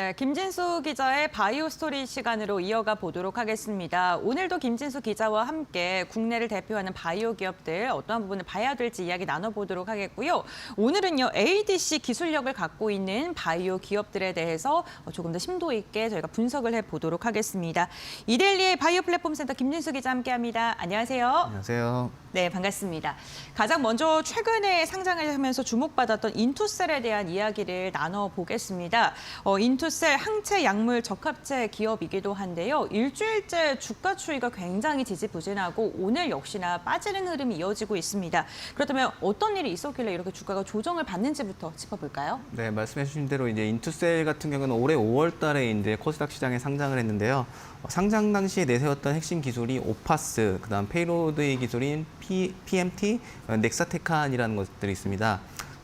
네, 김진수 기자의 바이오 스토리 시간으로 이어가 보도록 하겠습니다. 오늘도 김진수 기자와 함께 국내를 대표하는 바이오 기업들 어떠한 부분을 봐야 될지 이야기 나눠보도록 하겠고요. 오늘은요, ADC 기술력을 갖고 있는 바이오 기업들에 대해서 조금 더 심도 있게 저희가 분석을 해보도록 하겠습니다. 이데일리의 바이오 플랫폼 센터 김진수 기자 함께합니다. 안녕하세요. 안녕하세요. 네, 반갑습니다. 가장 먼저 최근에 상장을 하면서 주목받았던 인투셀에 대한 이야기를 나눠보겠습니다. 어, 인투 셀 항체 약물 적합체 기업이기도 한데요. 일주일째 주가 추이가 굉장히 지지부진하고 오늘 역시나 빠지는 흐름이 이어지고 있습니다. 그렇다면 어떤 일이 있었길래 이렇게 주가가 조정을 받는지부터 짚어볼까요? 네, 말씀해 주신 대로 이제 인투셀 같은 경우는 올해 5월 달에 이제 코스닥 시장에 상장을 했는데요. 어, 상장 당시에 내세웠던 핵심 기술이 오파스, 그다음 페이로드의 기술인 P, PMT, 어, 넥사테칸이라는 것들이 있습니다.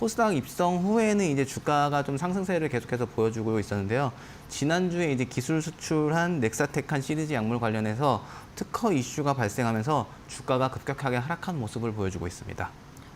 코스닥 입성 후에는 이제 주가가 좀 상승세를 계속해서 보여주고 있었는데요. 지난주에 이제 기술 수출한 넥사테칸 시리즈 약물 관련해서 특허 이슈가 발생하면서 주가가 급격하게 하락한 모습을 보여주고 있습니다.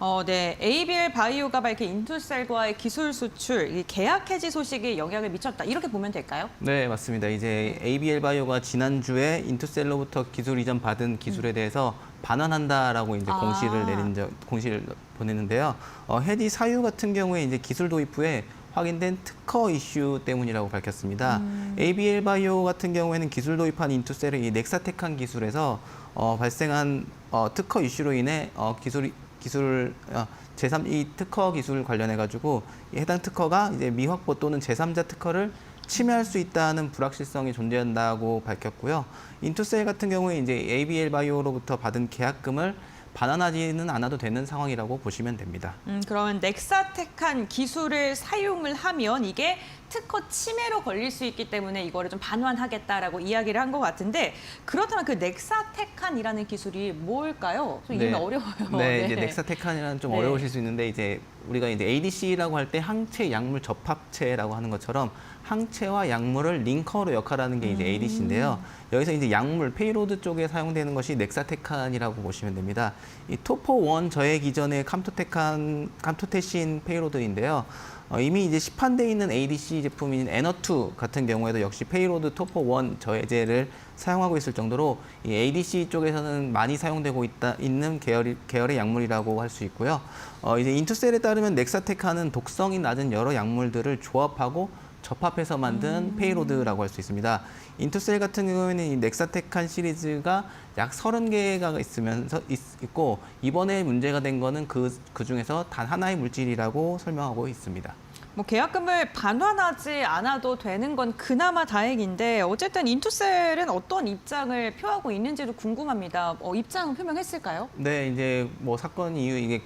어, 네. ABL 바이오가 밝힌 인투셀과의 기술 수출, 이 계약 해지 소식이 영향을 미쳤다. 이렇게 보면 될까요? 네, 맞습니다. 이제 ABL 바이오가 지난주에 인투셀로부터 기술 이전 받은 기술에 대해서 반환한다라고 이제 아. 공시를 내린 적, 공시를 보냈는데요. 어, 헤디 사유 같은 경우에 이제 기술 도입 후에 확인된 특허 이슈 때문이라고 밝혔습니다. ABL 바이오 같은 경우에는 기술 도입한 인투셀의 이 넥사테칸 기술에서 어, 발생한 어, 특허 이슈로 인해 어, 기술 기술 어, 제3 이 특허 기술 관련해 가지고 해당 특허가 이제 미확보 또는 제3자 특허를 침해할 수 있다는 불확실성이 존재한다고 밝혔고요. 인투셀 같은 경우에 이제 ABL 바이오로부터 받은 계약금을 반환하지는 않아도 되는 상황이라고 보시면 됩니다. 음, 그러면 넥사테칸 기술을 사용을 하면 이게 특허 침해로 걸릴 수 있기 때문에 이거를 좀 반환하겠다라고 이야기를 한 것 같은데 그렇다면 그 넥사테칸이라는 기술이 뭘까요? 좀 이름이 어려워요. 네, 이제 넥사테칸이라는 좀 네. 어려우실 수 있는데 이제 우리가 이제 ADC라고 할 때 항체 약물 접합체라고 하는 것처럼 항체와 약물을 링커로 역할하는 게 이제 음. ADC인데요. 여기서 이제 약물 페이로드 쪽에 사용되는 것이 넥사테칸이라고 보시면 됩니다. 이 토포 원 저해 기전의 감토테칸 감토테신 페이로드인데요. 어, 이미 이제 시판돼 있는 ADC 제품인 에너2 같은 경우에도 역시 페이로드 토포 원 저해제를 사용하고 있을 정도로 이 ADC 쪽에서는 많이 사용되고 있다 있는 계열 계열의 약물이라고 할 수 있고요. 어, 이제 인투셀에 따르면 넥사테칸은 독성이 낮은 여러 약물들을 조합하고 접합해서 만든 페이로드라고 할 수 있습니다. 인투셀 같은 경우에는 이 넥사테칸 시리즈가 약 30개가 있으면서 있, 있고 이번에 문제가 된 거는 그, 그 중에서 단 하나의 물질이라고 설명하고 있습니다. 뭐 계약금을 반환하지 않아도 되는 건 그나마 다행인데 어쨌든 인투셀은 어떤 입장을 표하고 있는지도 궁금합니다. 어, 입장 표명했을까요? 네, 이제 뭐 사건 이후 이게 이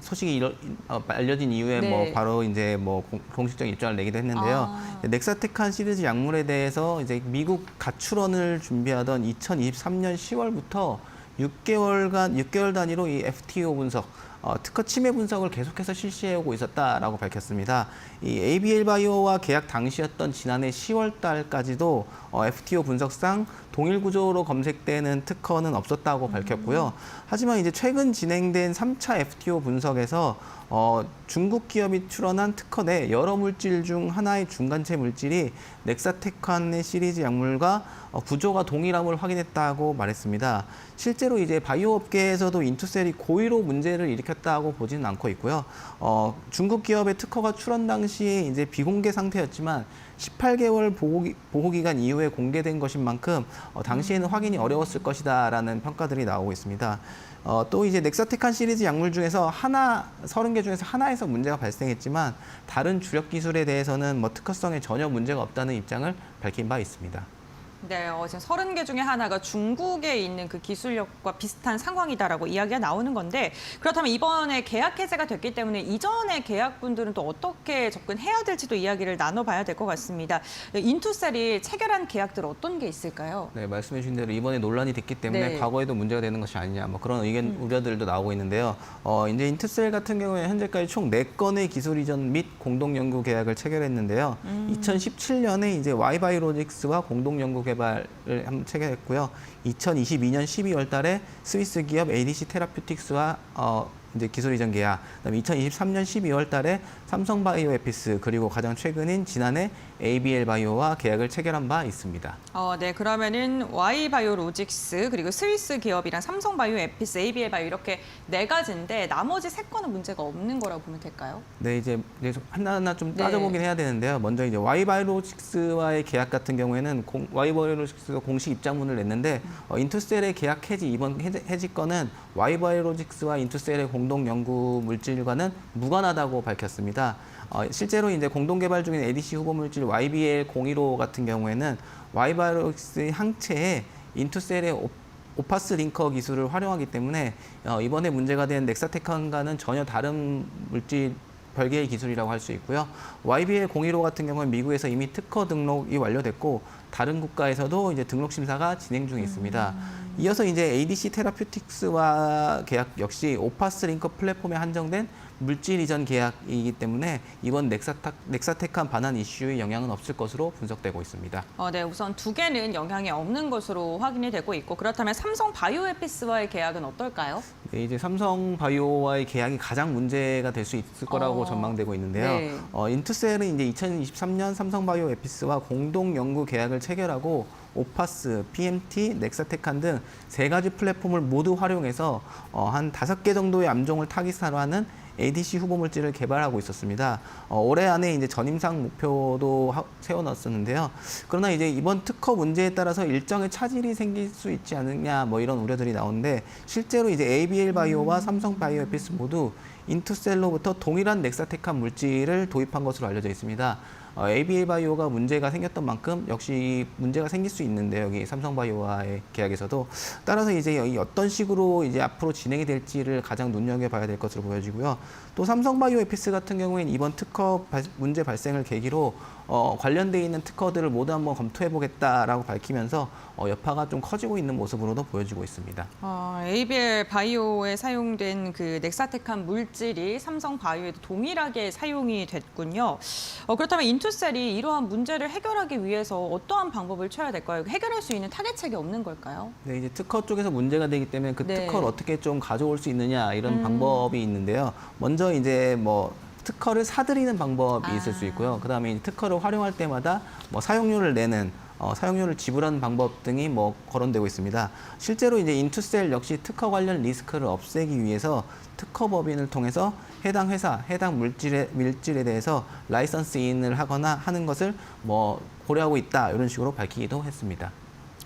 소식이 일어, 어, 알려진 이후에 네. 뭐 바로 이제 뭐 공- 공식적인 입장을 내기도 했는데요. 아. 넥사테칸 시리즈 약물에 대해서 이제 미국 가출원을 준비하던 2023년 10월부터 6개월간 6개월 단위로 이 FTO 분석 어, 특허 침해 분석을 계속해서 실시하고 있었다라고 밝혔습니다. 이 ABL 바이오와 계약 당시였던 지난해 10월 달까지도 어, FTO 분석상 동일 구조로 검색되는 특허는 없었다고 밝혔고요. 하지만 이제 최근 진행된 3차 FTO 분석에서 어, 중국 기업이 출원한 특허 내 여러 물질 중 하나의 중간체 물질이 넥사테칸의 시리즈 약물과 어, 구조가 동일함을 확인했다고 말했습니다. 실제로 이제 바이오 업계에서도 인투셀이 고의로 문제를 일으켰다고 보지는 않고 있고요. 어, 중국 기업의 특허가 출원 당시에 이제 비공개 상태였지만 18개월 보호, 기- 보호 기간 이후에 공개된 것인 만큼 어, 당시에는 확인이 어려웠을 것이다라는 평가들이 나오고 있습니다. 어, 또 이제 넥사테칸 시리즈 약물 중에서 하나 30개 중에서 하나에서 문제가 발생했지만 다른 주력 기술에 대해서는 뭐 특허성에 전혀 문제가 없다는 입장을 밝힌 바 있습니다. 네, 어, 지금 30개 중에 하나가 중국에 있는 그 기술력과 비슷한 상황이다라고 이야기가 나오는 건데 그렇다면 이번에 계약 해제가 됐기 때문에 이전의 계약분들은 또 어떻게 접근해야 될지도 이야기를 나눠봐야 될 것 같습니다. 인투셀이 체결한 계약들 어떤 게 있을까요? 네, 말씀해 주신 대로 이번에 논란이 됐기 때문에 네. 과거에도 문제가 되는 것이 아니냐 뭐 그런 의견 우려들도 나오고 있는데요. 어, 이제 인투셀 같은 경우에 현재까지 총 네건의 기술 이전 및 공동 연구 계약을 체결했는데요. 2017년에 이제 와이바이로직스와 공동 연구 개발을 한번 체결했고요. 2022년 12월 달에 스위스 기업 ADC 테라퓨틱스와 어, 이제 기술 이전 계약, 그다음에 2023년 12월 달에 삼성 바이오 에피스 그리고 가장 최근인 지난해 ABL 바이오와 계약을 체결한 바 있습니다. 어, 네, 그러면은 Y바이오로직스 그리고 스위스 기업이랑 삼성바이오, 에피스, ABL 바이오 이렇게 네 가지인데 나머지 세 건은 문제가 없는 거라고 보면 될까요? 네, 이제 계속 하나하나 좀 네. 따져보긴 해야 되는데요. 먼저 이제 와이바이오로직스와의 계약 같은 경우에는 공, 와이바이오로직스가 공식 입장문을 냈는데 어, 인투셀의 계약 해지 이번 해지, 해지 건은 와이바이오로직스와 인투셀의 공동 연구 물질과는 무관하다고 밝혔습니다. 어, 실제로 이제 공동 개발 중인 ADC 후보 물질 YBL 015 같은 경우에는 와이바이오로직스의 항체에 인투셀의 오- 오파스 링커 기술을 활용하기 때문에 어, 이번에 문제가 된 넥사테칸과는 전혀 다른 물질 별개의 기술이라고 할 수 있고요. YBL 015 같은 경우는 미국에서 이미 특허 등록이 완료됐고 다른 국가에서도 이제 등록 심사가 진행 중에 있습니다. 이어서 이제 ADC 테라퓨틱스와 계약 역시 오파스 링커 플랫폼에 한정된 물질 이전 계약이기 때문에 이번 넥사타, 넥사테칸 반환 이슈의 영향은 없을 것으로 분석되고 있습니다. 어, 네, 우선 두 개는 영향이 없는 것으로 확인이 되고 있고 그렇다면 삼성 바이오에피스와의 계약은 어떨까요? 네, 이제 삼성 바이오와의 계약이 가장 문제가 될 수 있을 거라고 어, 전망되고 있는데요. 네. 어, 인투셀은 이제 2023년 삼성 바이오 에피스와 공동 연구 계약을 체결하고 오파스, PMT, 넥사테칸 등세 가지 플랫폼을 모두 활용해서 어, 한 다섯 개 정도의 암종을 타깃으로 하는 ADC 후보 물질을 개발하고 있었습니다. 어, 올해 안에 이제 전임상 목표도 하- 세워놨었는데요. 그러나 이제 이번 특허 문제에 따라서 일정의 차질이 생길 수 있지 않느냐 뭐 이런 우려들이 나오는데 실제로 이제 ABL 바이오와 삼성 바이오 에피스 모두 인투셀로부터 동일한 넥사테칸 물질을 도입한 것으로 알려져 있습니다. 어, ABL 바이오가 문제가 생겼던 만큼 역시 문제가 생길 수 있는데 여기 삼성 바이오와의 계약에서도 따라서 이제 이 어떤 식으로 이제 앞으로 진행이 될지를 가장 눈여겨봐야 될 것으로 보여지고요. 또 삼성 바이오 에피스 같은 경우에는 이번 특허 발- 문제 발생을 계기로 어, 관련돼 있는 특허들을 모두 한번 검토해 보겠다라고 밝히면서 어, 여파가 좀 커지고 있는 모습으로도 보여지고 있습니다. 어, ABL 바이오에 사용된 그 넥사테칸 물질이 삼성 바이오에도 동일하게 사용이 됐군요. 어, 그렇다면 인투셀이 이러한 문제를 해결하기 위해서 어떠한 방법을 취해야 될까요? 해결할 수 있는 타겟책이 없는 걸까요? 네, 이제 특허 쪽에서 문제가 되기 때문에 그 네. 특허를 어떻게 좀 가져올 수 있느냐 이런 음. 방법이 있는데요. 먼저 이제 뭐 특허를 사들이는 방법이 있을 수 아. 있고요. 그다음에 이 특허를 활용할 때마다 뭐 사용료를 내는 어, 사용료를 지불하는 방법 등이 뭐 거론되고 있습니다. 실제로 이제 인투셀 역시 특허 관련 리스크를 없애기 위해서 특허 법인을 통해서 해당 회사, 해당 물질에 물질에 대해서 라이선스인을 하거나 하는 것을 뭐 고려하고 있다 이런 식으로 밝히기도 했습니다.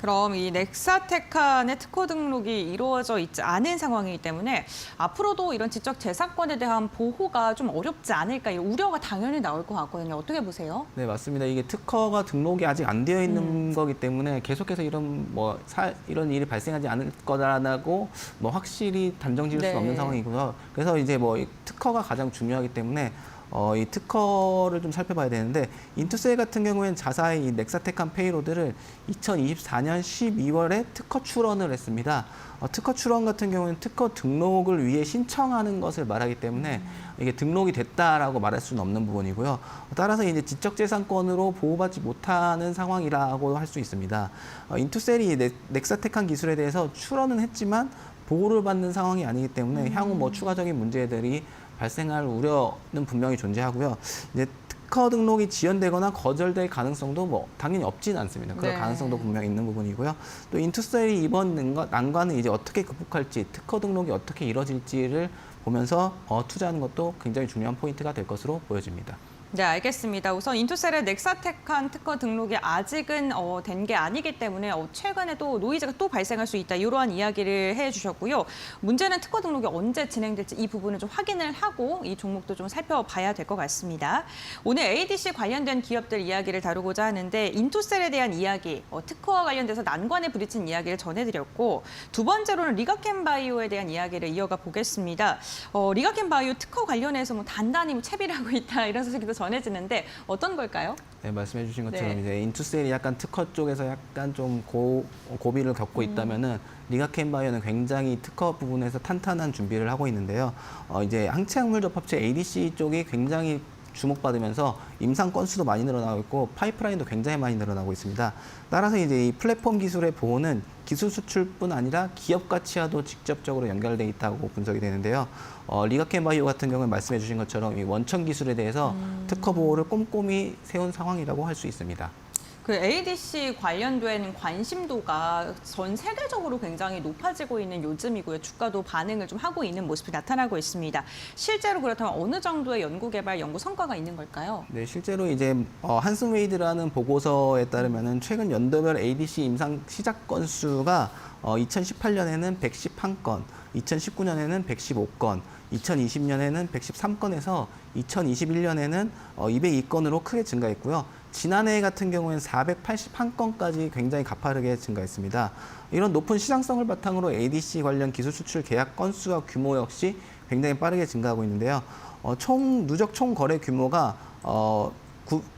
그럼 이 넥사테칸의 특허 등록이 이루어져 있지 않은 상황이기 때문에 앞으로도 이런 지적 재산권에 대한 보호가 좀 어렵지 않을까 이 우려가 당연히 나올 것 같거든요. 어떻게 보세요? 네 맞습니다. 이게 특허가 등록이 아직 안 되어 있는 음. 거기 때문에 계속해서 이런 뭐 사, 이런 일이 발생하지 않을 거라고 뭐 확실히 단정 지을 네. 수 없는 상황이고요. 그래서 이제 뭐이 특허가 가장 중요하기 때문에 어, 이 특허를 좀 살펴봐야 되는데 인투셀 같은 경우에는 자사의 이 넥사테칸 페이로드를 2024년 12월에 특허 출원을 했습니다. 어, 특허 출원 같은 경우에는 특허 등록을 위해 신청하는 것을 말하기 때문에 이게 등록이 됐다라고 말할 수는 없는 부분이고요. 따라서 이제 지적재산권으로 보호받지 못하는 상황이라고 할 수 있습니다. 어, 인투셀이 넥- 넥사테칸 기술에 대해서 출원은 했지만 보호를 받는 상황이 아니기 때문에 향후 뭐 추가적인 문제들이 발생할 우려는 분명히 존재하고요. 이제 특허 등록이 지연되거나 거절될 가능성도 뭐 당연히 없지는 않습니다. 그럴 네. 가능성도 분명히 있는 부분이고요. 또 인투셀이 이번 난관- 난관을 이제 어떻게 극복할지, 특허 등록이 어떻게 이뤄질지를 보면서 어, 투자하는 것도 굉장히 중요한 포인트가 될 것으로 보여집니다. 네, 알겠습니다. 우선 인투셀의 넥사테칸 특허 등록이 아직은 어, 된 게 아니기 때문에 어, 최근에 또 노이즈가 또 발생할 수 있다 이러한 이야기를 해주셨고요. 문제는 특허 등록이 언제 진행될지 이 부분을 좀 확인을 하고 이 종목도 좀 살펴봐야 될 것 같습니다. 오늘 ADC 관련된 기업들 이야기를 다루고자 하는데 인투셀에 대한 이야기, 어, 특허와 관련돼서 난관에 부딪힌 이야기를 전해드렸고 두 번째로는 리가켄 바이오에 대한 이야기를 이어가 보겠습니다. 어, 리가켄 바이오 특허 관련해서 뭐 단단히 뭐 채비를 하고 있다 이런 소식도 전해지는데 어떤 걸까요? 네, 말씀해 주신 것처럼 네. 이제 인투셀이 약간 특허 쪽에서 약간 좀 고, 고비를 겪고 있다면은 리가켄바이오는 굉장히 특허 부분에서 탄탄한 준비를 하고 있는데요. 어, 이제 항체약물 접합체 ADC 쪽이 굉장히 주목받으면서 임상 건수도 많이 늘어나고 있고 파이프라인도 굉장히 많이 늘어나고 있습니다. 따라서 이제 이 플랫폼 기술의 보호는 기술 수출뿐 아니라 기업 가치와도 직접적으로 연결돼 있다고 분석이 되는데요. 어, 리가켄 바이오 같은 경우는 말씀해 주신 것처럼 이 원천 기술에 대해서 특허 보호를 꼼꼼히 세운 상황이라고 할 수 있습니다. 그 ADC 관련된 관심도가 전 세계적으로 굉장히 높아지고 있는 요즘이고요. 주가도 반응을 좀 하고 있는 모습이 나타나고 있습니다. 실제로 그렇다면 어느 정도의 연구 개발 연구 성과가 있는 걸까요? 네, 실제로 이제 어, 한스웨이드라는 보고서에 따르면은 최근 연도별 ADC 임상 시작 건수가 어, 2018년에는 111건, 2019년에는 115건, 2020년에는 113건에서 2021년에는 어, 202건으로 크게 증가했고요. 지난해 같은 경우에는 481건까지 굉장히 가파르게 증가했습니다. 이런 높은 시장성을 바탕으로 ADC 관련 기술 수출 계약 건수와 규모 역시 굉장히 빠르게 증가하고 있는데요. 어, 총 누적 총 거래 규모가 어,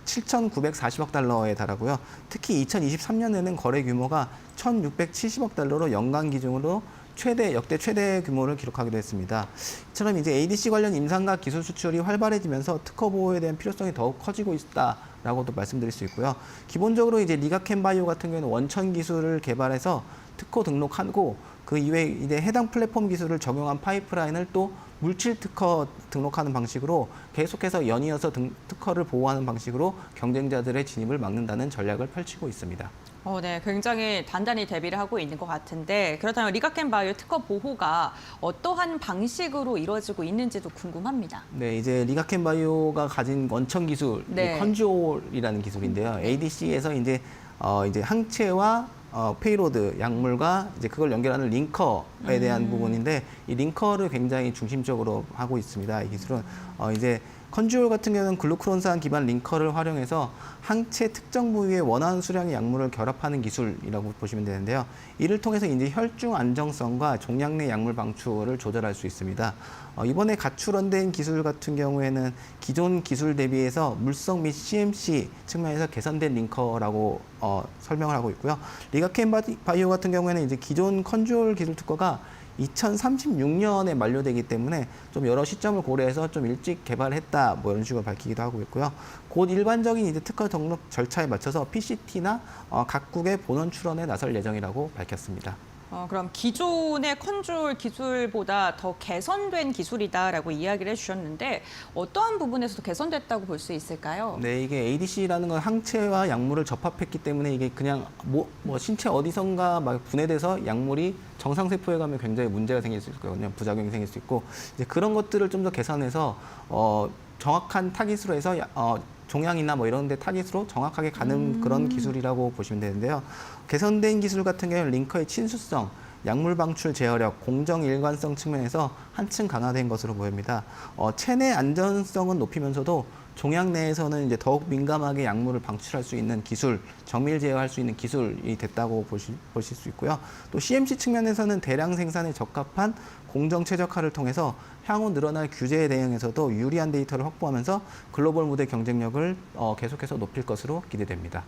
7,940억 달러에 달하고요. 특히 2023년에는 거래 규모가 1,670억 달러로 연간 기준으로 최대 역대 최대 규모를 기록하기도 했습니다. 이처럼 이제 ADC 관련 임상과 기술 수출이 활발해지면서 특허 보호에 대한 필요성이 더욱 커지고 있다라고도 말씀드릴 수 있고요. 기본적으로 이제 리가켄 바이오 같은 경우는 원천 기술을 개발해서 특허 등록하고 그 이외에 이제 해당 플랫폼 기술을 적용한 파이프라인을 또 물질 특허 등록하는 방식으로 계속해서 연이어서 등, 특허를 보호하는 방식으로 경쟁자들의 진입을 막는다는 전략을 펼치고 있습니다. 어, 네, 굉장히 단단히 대비를 하고 있는 것 같은데 그렇다면 리가켄 바이오 특허 보호가 어떠한 방식으로 이루어지고 있는지도 궁금합니다. 네, 이제 리가켄 바이오가 가진 원천 기술, 네. 이 컨주올이라는 기술인데요. ADC에서 이제 어 이제 항체와 어 페이로드 약물과 이제 그걸 연결하는 링커에 대한 부분인데 이 링커를 굉장히 중심적으로 하고 있습니다. 이 기술은 어 이제 컨주올 같은 경우는 글루크론산 기반 링커를 활용해서 항체 특정 부위에 원하는 수량의 약물을 결합하는 기술이라고 보시면 되는데요. 이를 통해서 이제 혈중 안정성과 종양 내 약물 방출을 조절할 수 있습니다. 어, 이번에 가출원된 기술 같은 경우에는 기존 기술 대비해서 물성 및 CMC 측면에서 개선된 링커라고 어, 설명을 하고 있고요. 리가켄 바이오 같은 경우에는 이제 기존 컨주올 기술 특허가 2036년에 만료되기 때문에 좀 여러 시점을 고려해서 좀 일찍 개발했다 뭐 이런 식으로 밝히기도 하고 있고요. 곧 일반적인 이제 특허 등록 절차에 맞춰서 PCT나 어, 각국의 본원 출원에 나설 예정이라고 밝혔습니다. 어, 그럼 기존의 컨트롤 기술보다 더 개선된 기술이다라고 이야기를 해주셨는데 어떠한 부분에서도 개선됐다고 볼 수 있을까요? 네, 이게 ADC라는 건 항체와 약물을 접합했기 때문에 이게 그냥 뭐, 뭐 신체 어디선가 막 분해돼서 약물이 정상 세포에 가면 굉장히 문제가 생길 수 있거든요. 부작용이 생길 수 있고 이제 그런 것들을 좀 더 개선해서 어, 정확한 타깃으로 해서 야- 어, 종양이나 뭐 이런 데 타깃으로 정확하게 가는 그런 기술이라고 보시면 되는데요. 개선된 기술 같은 경우는 링커의 친수성, 약물 방출 제어력, 공정 일관성 측면에서 한층 강화된 것으로 보입니다. 어, 체내 안전성은 높이면서도 종양 내에서는 이제 더욱 민감하게 약물을 방출할 수 있는 기술, 정밀 제어할 수 있는 기술이 됐다고 보시, 보실 수 있고요. 또 CMC 측면에서는 대량 생산에 적합한 공정 최적화를 통해서 향후 늘어날 규제에 대응해서도 유리한 데이터를 확보하면서 글로벌 무대 경쟁력을 어, 계속해서 높일 것으로 기대됩니다.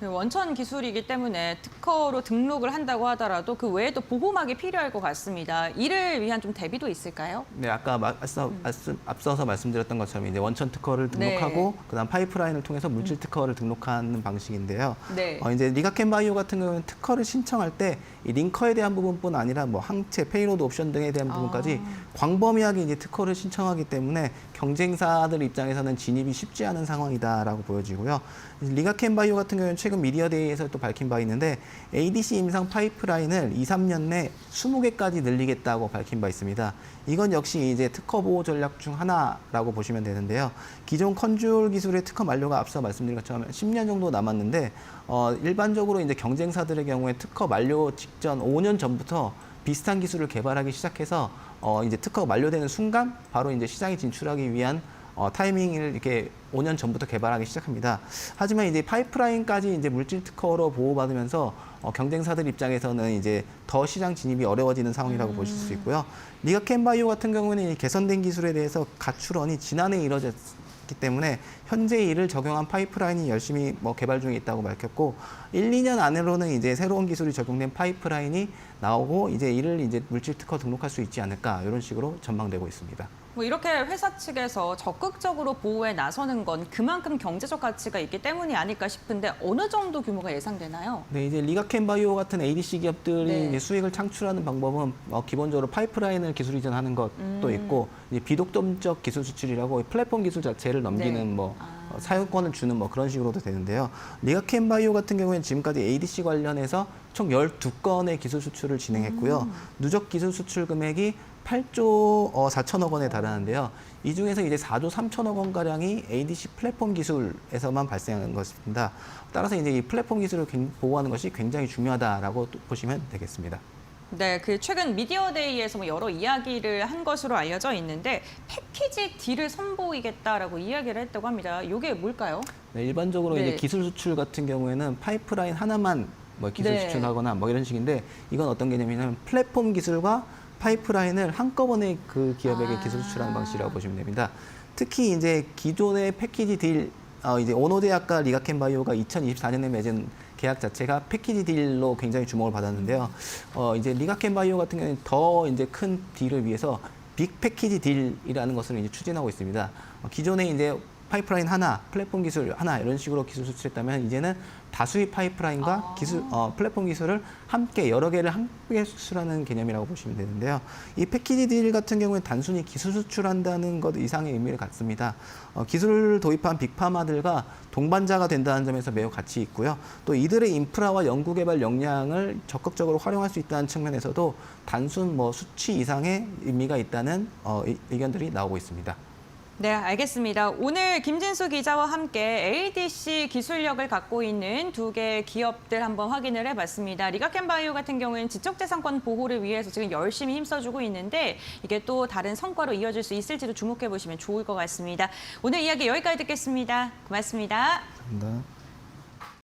그 원천 기술이기 때문에 특허로 등록을 한다고 하더라도 그 외에도 보호막이 필요할 것 같습니다. 이를 위한 좀 대비도 있을까요? 네, 아까 마- 앞서, 앞서- 앞서서 말씀드렸던 것처럼 이제 원천 특허를 네. 등록하고 그다음 파이프라인을 통해서 물질 특허를 등록하는 방식인데요. 네. 어, 이제 리가켄 바이오 같은 경우는 특허를 신청할 때 이 링커에 대한 부분뿐 아니라 뭐 항체, 페이로드 옵션 등에 대한 부분까지 광범위하게 이제 특허를 신청하기 때문에 경쟁사들 입장에서는 진입이 쉽지 않은 상황이다라고 보여지고요. 리가켄 바이오 같은 경우는 최근 미디어데이에서 또 밝힌 바 있는데 ADC 임상 파이프라인을 2, 3년 내 20개까지 늘리겠다고 밝힌 바 있습니다. 이건 역시 이제 특허 보호 전략 중 하나라고 보시면 되는데요. 기존 컨주얼 기술의 특허 만료가 앞서 말씀드린 것처럼 10년 정도 남았는데 어, 일반적으로 이제 경쟁사들의 경우에 특허 만료 직전 5년 전부터 비슷한 기술을 개발하기 시작해서 어, 이제 특허가 만료되는 순간 바로 이제 시장에 진출하기 위한 어, 타이밍을 이렇게 5년 전부터 개발하기 시작합니다. 하지만 이제 파이프라인까지 이제 물질 특허로 보호받으면서 어, 경쟁사들 입장에서는 이제 더 시장 진입이 어려워지는 상황이라고 보실 수 있고요. 리가켄 바이오 같은 경우는 이 개선된 기술에 대해서 가출원이 지난해 이뤄졌기 때문에 현재 이를 적용한 파이프라인이 열심히 뭐 개발 중에 있다고 밝혔고 1, 2년 안으로는 이제 새로운 기술이 적용된 파이프라인이 나오고 이제 이를 이제 물질 특허 등록할 수 있지 않을까 이런 식으로 전망되고 있습니다. 뭐 이렇게 회사 측에서 적극적으로 보호에 나서는 건 그만큼 경제적 가치가 있기 때문이 아닐까 싶은데 어느 정도 규모가 예상되나요? 네, 이제 리가켄 바이오 같은 ADC 기업들이 네. 수익을 창출하는 방법은 어, 기본적으로 파이프라인을 기술 이전하는 것도 음. 있고 이제 비독점적 기술 수출이라고 플랫폼 기술 자체를 넘기는 네. 뭐 사용권을 주는 뭐 그런 식으로도 되는데요. 리가켄 바이오 같은 경우에는 지금까지 ADC 관련해서 총 12건의 기술 수출을 진행했고요. 음. 누적 기술 수출 금액이 8조 어, 4천억 원에 달하는데요. 이 중에서 이제 4조 3천억 원 가량이 ADC 플랫폼 기술에서만 발생하는 것입니다. 따라서 이제 이 플랫폼 기술을 굉- 보호하는 것이 굉장히 중요하다라고 또 보시면 되겠습니다. 네, 그 최근 미디어데이에서 뭐 여러 이야기를 한 것으로 알려져 있는데 패키지 딜을 선보이겠다라고 이야기를 했다고 합니다. 이게 뭘까요? 네, 일반적으로 네. 이제 기술 수출 같은 경우에는 파이프라인 하나만 뭐 기술 네. 수출하거나 뭐 이런 식인데 이건 어떤 개념이냐면 플랫폼 기술과 파이프라인을 한꺼번에 그 기업에게 아. 기술 수출하는 방식이라고 보시면 됩니다. 특히 이제 기존의 패키지 딜 어, 이제 오노대학과 리가켄 바이오가 2024년에 맺은 계약 자체가 패키지 딜로 굉장히 주목을 받았는데요. 어, 이제 리가켄 바이오 같은 경우는 더 이제 큰 딜을 위해서 빅 패키지 딜이라는 것을 이제 추진하고 있습니다. 어, 기존에 이제 파이프라인 하나, 플랫폼 기술 하나 이런 식으로 기술 수출했다면 이제는 다수의 파이프라인과 아. 기술 어, 플랫폼 기술을 함께 여러 개를 함께 수출하는 개념이라고 보시면 되는데요. 이 패키지 딜 같은 경우에 단순히 기술 수출한다는 것 이상의 의미를 갖습니다. 어, 기술을 도입한 빅파마들과 동반자가 된다는 점에서 매우 가치 있고요. 또 이들의 인프라와 연구개발 역량을 적극적으로 활용할 수 있다는 측면에서도 단순 뭐 수치 이상의 의미가 있다는 어, 의- 의견들이 나오고 있습니다. 네, 알겠습니다. 오늘 김진수 기자와 함께 ADC 기술력을 갖고 있는 두 개의 기업들 한번 확인을 해봤습니다. 리가켄바이오 같은 경우에는 지적재산권 보호를 위해서 지금 열심히 힘써주고 있는데 이게 또 다른 성과로 이어질 수 있을지도 주목해 보시면 좋을 것 같습니다. 오늘 이야기 여기까지 듣겠습니다. 고맙습니다. 감사합니다.